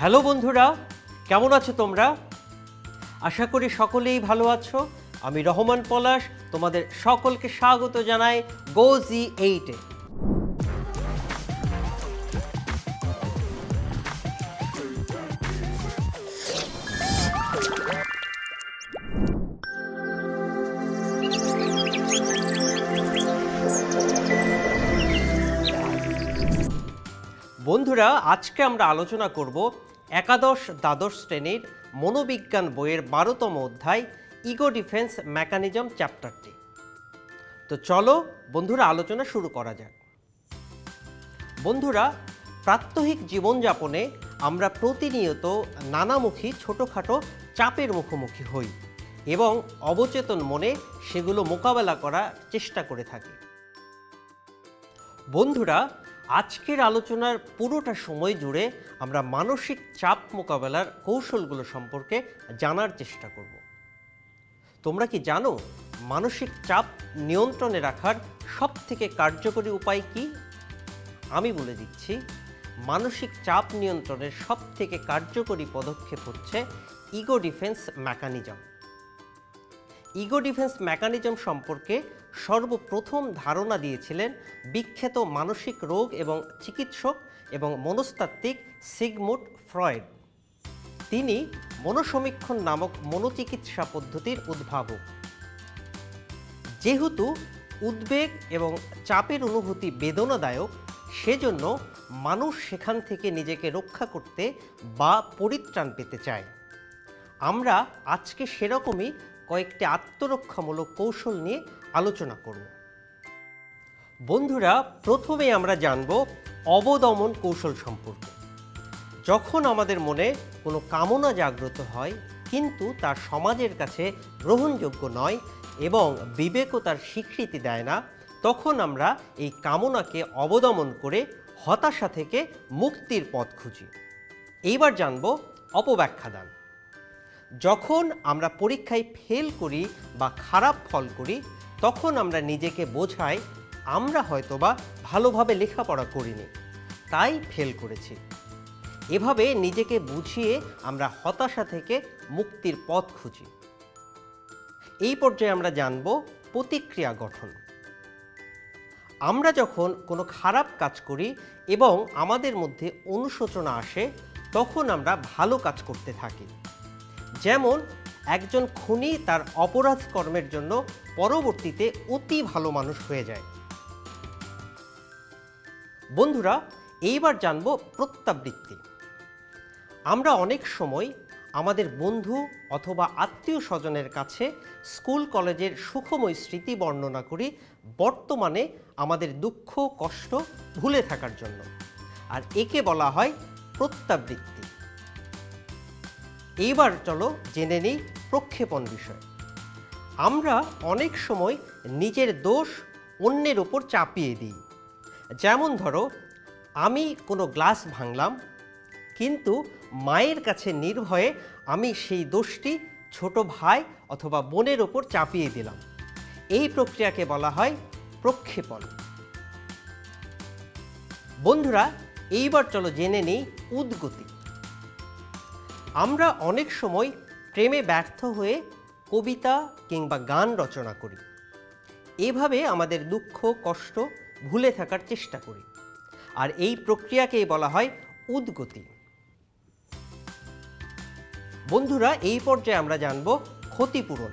Hello বন্ধুরা, কেমন আছো তোমরা? আশা করি সকলেই ভালো আছো। আমি রহমান পলাশ, তোমাদের সকলকে স্বাগত জানাই গোজি এইটে বন্ধুরা, আজকে আমরা আলোচনা করব একাদশ দ্বাদশ শ্রেণির মনোবিজ্ঞান বইয়ের বারোতম অধ্যায়, ইগো ডিফেন্স মেকানিজম চ্যাপ্টারটি। তো চলো বন্ধুরা, আলোচনা শুরু করা যাক। বন্ধুরা, প্রাত্যহিক জীবনযাপনে আমরা প্রতিনিয়ত নানামুখী ছোটোখাটো চাপের মুখোমুখি হই এবং অবচেতন মনে সেগুলো মোকাবেলা করার চেষ্টা করে থাকি। বন্ধুরা আজকের আলোচনার পুরোটা সময় জুড়ে আমরা মানসিক চাপ মোকাবেলার কৌশলগুলো সম্পর্কে জানার চেষ্টা করব। তোমরা কি জানো মানসিক চাপ নিয়ন্ত্রণে রাখার সবথেকে কার্যকরী উপায় কি? আমি বলে দিচ্ছি, মানসিক চাপ নিয়ন্ত্রণের সবথেকে কার্যকরী পদক্ষেপ হচ্ছে ego defence mechanism. Ego defence mechanism সম্পর্কে সর্বপ্রথম ধারণা দিয়েছিলেন বিখ্যাত মানসিক রোগ এবং চিকিৎসক এবং মনস্তাত্ত্বিক সিগমুট ফ্রয়েড। তিনি মনোসমীক্ষণ নামক মনোচিকিৎসা পদ্ধতির উদ্ভাবক। যেহেতু উদ্বেগ এবং চাপের অনুভূতি বেদনাদায়ক, সেজন্য মানুষ সেখান থেকে নিজেকে রক্ষা করতে বা পরিত্রাণ পেতে চায়। আমরা আজকে সেরকমই কয়েকটি আত্মরক্ষামূলক কৌশল নিয়ে আলোচনা করব। বন্ধুরা, প্রথমে আমরা জানব অবদমন কৌশল সম্পর্কে। যখন আমাদের মনে কোনো কামনা জাগ্রত হয়, কিন্তু তার সমাজের কাছে গ্রহণযোগ্য নয় এবং বিবেকও তার স্বীকৃতি দেয় না, তখন আমরা এই কামনাকে অবদমন করে হতাশা থেকে মুক্তির পথ খুঁজি। এইবার জানব অপব্যাখ্যা দান যখন আমরা পরীক্ষায় ফেল করি বা খারাপ ফল করি, তখন আমরা নিজেকে বোঝাই, আমরা হয়তোবা ভালোভাবে লেখাপড়া করিনি, তাই ফেল করেছি। এভাবে নিজেকে বুঝিয়ে আমরা হতাশা থেকে মুক্তির পথ খুঁজি। এই পর্যায়ে আমরা জানব প্রতিক্রিয়া গঠন। আমরা যখন কোনো খারাপ কাজ করি এবং আমাদের মধ্যে অনুশোচনা আসে, তখন আমরা ভালো কাজ করতে থাকি। যেমন, একজন খুনি তার অপরাধ কর্মের জন্য পরবর্তীতে অতি ভালো মানুষ হয়ে যায়। বন্ধুরা, এইবার জানব প্রত্যাবৃত্তি। আমরা অনেক সময় আমাদের বন্ধু অথবা আত্মীয় স্বজনের কাছে স্কুল কলেজের সুখময় স্মৃতি বর্ণনা করি বর্তমানে আমাদের দুঃখ, কষ্ট ভুলে থাকার জন্য। আর একে বলা হয় প্রত্যাবৃত্তি। এইবার চলো জেনে নিই প্রক্ষেপণ বিষয়। আমরা অনেক সময় নিজের দোষ অন্যের ওপর চাপিয়ে দিই। যেমন ধরো, আমি কোনো গ্লাস ভাঙলাম, কিন্তু মায়ের কাছে নির্ভয়ে আমি সেই দোষটি ছোট ভাই অথবা বোনের ওপর চাপিয়ে দিলাম। এই প্রক্রিয়াকে বলা হয় প্রক্ষেপণ। বন্ধুরা, এইবার চলো জেনে নিই উদ্গতি। আমরা অনেক সময় প্রেমে ব্যর্থ হয়ে কবিতা কিংবা গান রচনা করি। এভাবে আমাদের দুঃখ, কষ্ট ভুলে থাকার চেষ্টা করি। আর এই প্রক্রিয়াকেই বলা হয় উদ্গতি। বন্ধুরা, এই পর্যায়ে আমরা জানব ক্ষতিপূরণ।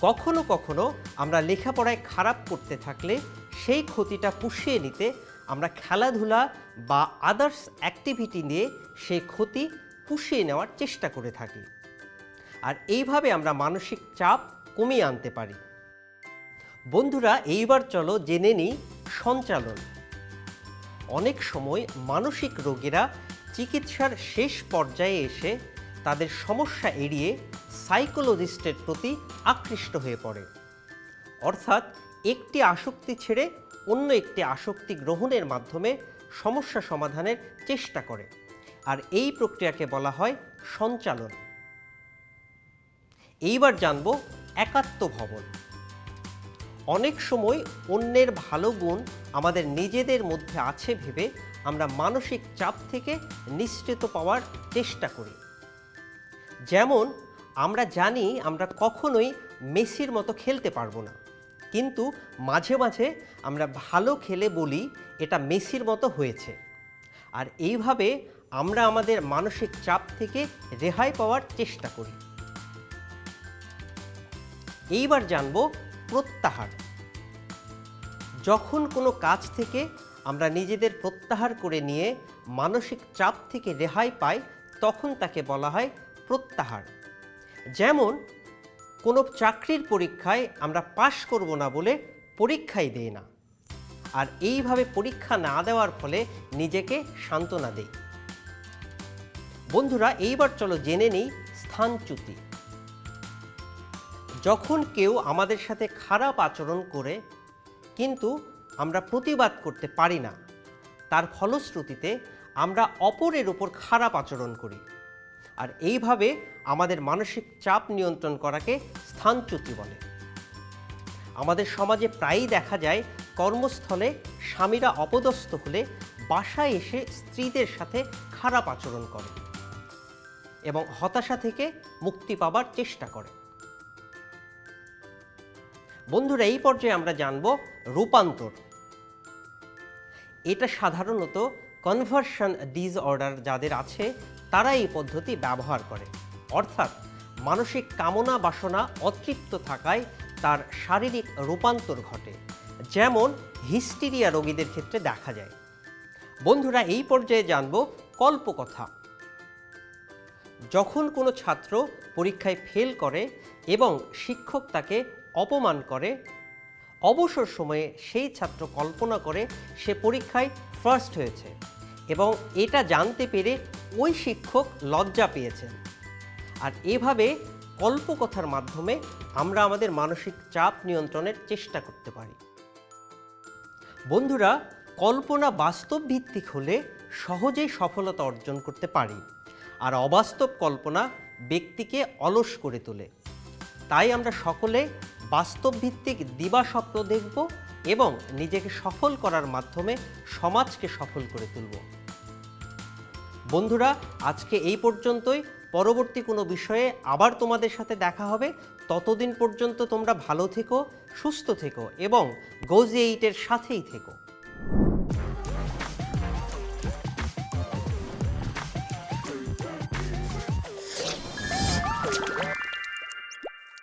কখনো কখনো আমরা লেখাপড়ায় খারাপ করতে থাকলে সেই ক্ষতিটা পুষিয়ে নিতে আমরা খেলাধুলা বা আদার্স অ্যাক্টিভিটি নিয়ে সে ক্ষতি পুষিয়ে নেওয়ার চেষ্টা করে থাকি। আর এইভাবে আমরা মানসিক চাপ কমিয়ে আনতে পারি। বন্ধুরা, এইবার চলো জেনে নিই সঞ্চালন। অনেক সময় মানসিক রোগীরা চিকিৎসার শেষ পর্যায়ে এসে তাদের সমস্যা এড়িয়ে সাইকোলজিস্টের প্রতি আকৃষ্ট হয়ে পড়ে। অর্থাৎ একটি আসক্তি ছেড়ে অন্য একটি আসক্তি গ্রহণের মাধ্যমে সমস্যা সমাধানের চেষ্টা করে। আর এই প্রক্রিয়াকে বলা হয় সঞ্চালন। এইবার জানব একাত্ম ভবন। অনেক সময় অন্যের ভালো গুণ আমাদের নিজেদের মধ্যে আছে ভেবে আমরা মানসিক চাপ থেকে নিশ্চিত পাওয়ার চেষ্টা করি। যেমন, আমরা জানি আমরা কখনোই মেসির মতো খেলতে পারব না। কিন্তু মাঝে মাঝে আমরা ভালো খেলে বলি এটা মেসির মতো হয়েছে। আর এইভাবে আমরা আমাদের মানসিক চাপ থেকে রেহাই পাওয়ার চেষ্টা করি। এইবার জানব প্রত্যাহার। যখন কোনো কাজ থেকে আমরা নিজেদের প্রত্যাহার করে নিয়ে মানসিক চাপ থেকে রেহাই পাই, তখন তাকে বলা হয় প্রত্যাহার। যেমন কোনো চাকরির পরীক্ষায় আমরা পাশ করব না বলে পরীক্ষাই দেই না। আর এইভাবে পরীক্ষা না দেওয়ার ফলে নিজেকে সান্ত্বনা দেই। বন্ধুরা, এইবার চলো জেনে নিই স্থানচ্যুতি যখন কেউ আমাদের সাথে খারাপ আচরণ করে, কিন্তু আমরা প্রতিবাদ করতে পারি না, তার ফলশ্রুতিতে আমরা অপরের উপর খারাপ আচরণ করি। আর এইভাবে আমাদের মানসিক চাপ নিয়ন্ত্রণ করাকে স্থানচ্যুতি বলে। আমাদের সমাজে প্রায়ই দেখা যায় কর্মস্থলে স্বামীরা অপদস্থ হলে বাসায় এসে স্ত্রীদের সাথে খারাপ আচরণ করে এবং হতাশা থেকে মুক্তি পাবার চেষ্টা করে। বন্ধুরা, এই পর্যায়ে আমরা জানব রূপান্তর। এটা সাধারণত কনভার্সন ডিসঅর্ডার যাদের আছে তারা এই পদ্ধতি ব্যবহার করে। অর্থাৎ মানসিক কামনা বাসনা অতৃপ্ত থাকায় তার শারীরিক রূপান্তর ঘটে, যেমন হিস্টিরিয়া রোগীদের ক্ষেত্রে দেখা যায়। বন্ধুরা, এই পর্যায়ে জানব কল্পকথা। যখন কোনো ছাত্র পরীক্ষায় ফেল করে এবং শিক্ষক তাকে অপমান করে, অবসর সময়ে সেই ছাত্র কল্পনা করে সে পরীক্ষায় ফার্স্ট হয়েছে। এবং এটা জানতে পেরে ওই শিক্ষক লজ্জা পেয়েছেন। আর এভাবে কল্পকথার মাধ্যমে আমরা আমাদের মানসিক চাপ নিয়ন্ত্রণের চেষ্টা করতে পারি। বন্ধুরা, কল্পনা বাস্তব ভিত্তিক হলে সহজেই সফলতা অর্জন করতে পারি আর অবাস্তব কল্পনা ব্যক্তিকে অলস করে তোলে। তাই আমরা সকলে বাস্তব ভিত্তিক দিবা স্বপ্ন দেখব এবং নিজেকে সফল করার মাধ্যমে সমাজকে সফল করে তুলব। বন্ধুরা, আজকে এই পর্যন্তই। পরবর্তী কোনো বিষয়ে আবার তোমাদের সাথে দেখা হবে। ততদিন পর্যন্ত তোমরা ভালো থেকো, সুস্থ থেকো এবং গোজি এইটের সাথেই থেকো।